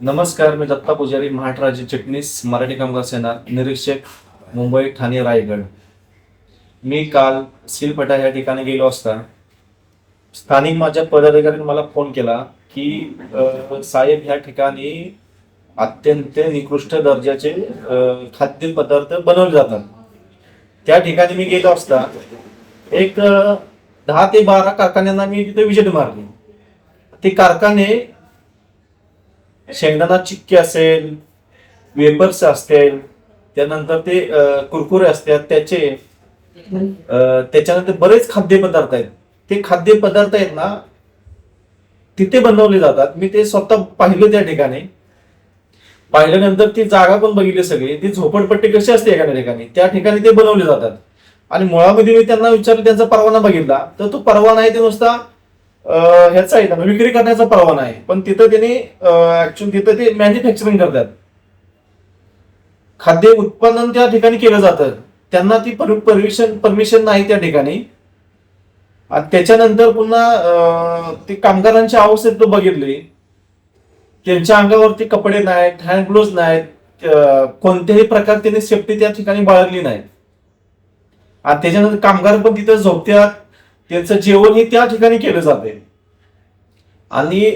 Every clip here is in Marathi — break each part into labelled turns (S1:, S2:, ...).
S1: नमस्कार मी दत्ता पुजारी महाराष्ट्राचे चिटणीस मराठी कामगार सेना निरीक्षक मुंबई ठाणे रायगड. मी काल सिलपटा या ठिकाणी गेलो असता. स्थानिक माझ्या पदाधिकाऱ्यांनी मला फोन केला की साहेब ह्या ठिकाणी अत्यंत निकृष्ट दर्जाचे खाद्यपदार्थ बनवले जातात. त्या ठिकाणी मी गेलो असता. एक दहा ते बारा कारखान्यांना मी तिथे विजिट मारली. ते कारखाने शेंगदाणा चिक्की असेल वेपर्स असतील त्यानंतर ते कुरकुरे असतात त्याचे त्याच्यानंतर बरेच खाद्यपदार्थ आहेत. ते खाद्यपदार्थ आहेत ना तिथे बनवले जातात. मी ते स्वतः पाहिले त्या ठिकाणी. पाहिल्यानंतर ती जागा पण बघितली सगळी. ती झोपडपट्टी कशी असते एखाद्या ठिकाणी त्या ठिकाणी ते बनवले जातात. आणि मुळामध्ये मी त्यांना विचारलं त्यांचा परवाना बघितला. तर तो परवाना आहे ते नुसता ह्याचा आहे त्यांना म्हणजे विक्री करण्याचा परवाना आहे. पण तिथं त्यांनी ऍक्च्युअली तिथं ते मॅन्युफॅक्चरिंग करतात. खाद्य उत्पादन त्या ठिकाणी केलं जातं. त्यांना ती परमिशन परमिशन नाही त्या ठिकाणी. आणि त्याच्यानंतर पुन्हा ते कामगारांच्या अवस्थेत तो बघितली. त्यांच्या अंगावरती कपडे नाहीत हँड ग्लोव्ह नाहीत कोणत्याही प्रकार त्यांनी सेफ्टी त्या ठिकाणी बाळगली नाही. आणि त्याच्यानंतर कामगार पण तिथं झोपत्यात त्यांचं जेवण हे त्या ठिकाणी केलं जाते. आणि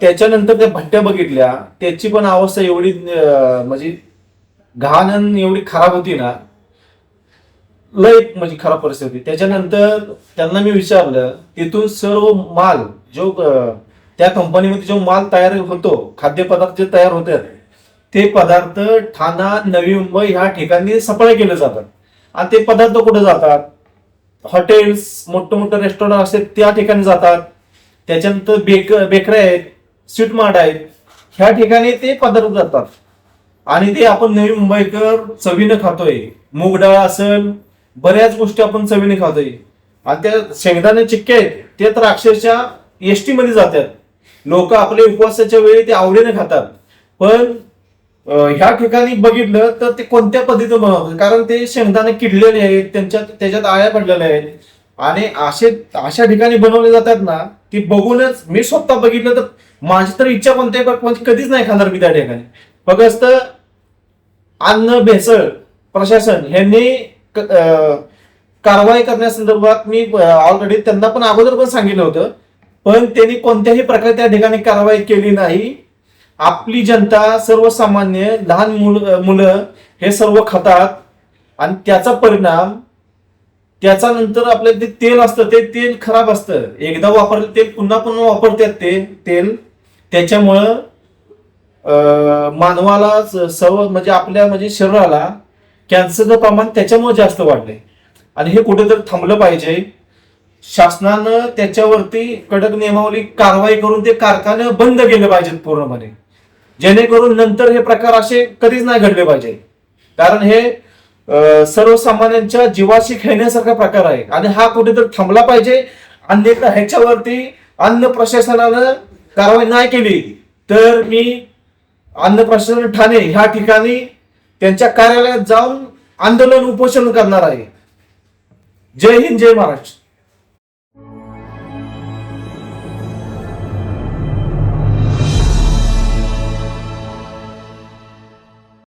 S1: त्याच्यानंतर त्या भट्ट्या बघितल्या त्याची पण अवस्था एवढी म्हणजे घाण एवढी खराब होती ना लय म्हणजे खराब परिस्थिती होती. त्याच्यानंतर त्यांना मी विचारलं तिथून सर्व माल जो त्या कंपनीमध्ये जो माल तयार होतो खाद्यपदार्थ जे तयार होतात ते पदार्थ ठाणा नवी मुंबई ह्या ठिकाणी सप्लाय केले जातात. आणि ते पदार्थ कुठे जातात? हॉटेल्स मोठं मोठं रेस्टॉरंट असतात त्या ठिकाणी जातात. त्याच्यानंतर बेक बेकऱ्या आहेत स्वीट मार्ट आहेत. ह्या ठिकाणी ते पदार्थ जातात आणि ते आपण नवी मुंबईकर चवीनं खातोय. मूग डाळ असेल बऱ्याच गोष्टी आपण चवीने खातोय. आणि त्या शेंगदाणे चिक्के आहेत ते तर अक्षरशः एसटी मध्ये जातात. लोक आपले उपवासाच्या वेळी ते आवडीने खातात. पण ह्या ठिकाणी बघितलं तर ते कोणत्या पद्धतीनं बनवतात? कारण ते शेंगदाणे किडलेले आहेत त्यांच्यात त्याच्यात आळ्या पडलेल्या आहेत. आणि असे अशा ठिकाणी बनवले जातात ना की बघूनच मी स्वतः बघितलं तर माझी तर इच्छा कोणत्याही म्हणजे कधीच नाही खाणार मी त्या ठिकाणी. फक्त अन्न भेसळ प्रशासन यांनी अं, कारवाई करण्यासंदर्भात मी ऑलरेडी त्यांना पण अगोदर पण सांगितलं होतं. पण त्यांनी कोणत्याही प्रकारे त्या ठिकाणी कारवाई केली नाही. आपली जनता सर्वसामान्य लहान मुल- मुलं हे सर्व खातात आणि त्याचा परिणाम त्याचा नंतर आपलं ते तेल असतं ते तेल खराब असतं. एकदा वापरलं तेल पुन्हा पुन्हा वापरतात ते तेल. त्याच्यामुळं मानवाला सर्व म्हणजे आपल्या म्हणजे शरीराला कॅन्सरचं प्रमाण त्याच्यामुळे जास्त वाढलंय. आणि हे कुठेतरी थांबलं पाहिजे. शासनानं त्याच्यावरती कडक नियमावली कारवाई करून ते कारखाने बंद केले पाहिजेत पूर्णपणे. जेणेकरून नंतर हे प्रकार असे कधीच नाही घडले पाहिजे. कारण हे सर्वसामान्यांच्या जीवाशी खेळण्यासारखा प्रकार आहे. आणि हा कुठेतरी थांबला पाहिजे. अन्यथा ह्याच्यावरती अन्न प्रशासनानं कारवाई नाही केली. तर मी अन्न प्रशासन ठाणे ह्या ठिकाणी त्यांच्या कार्यालयात जाऊन आंदोलन उपोषण करणार आहे. जय हिंद जय महाराष्ट्र.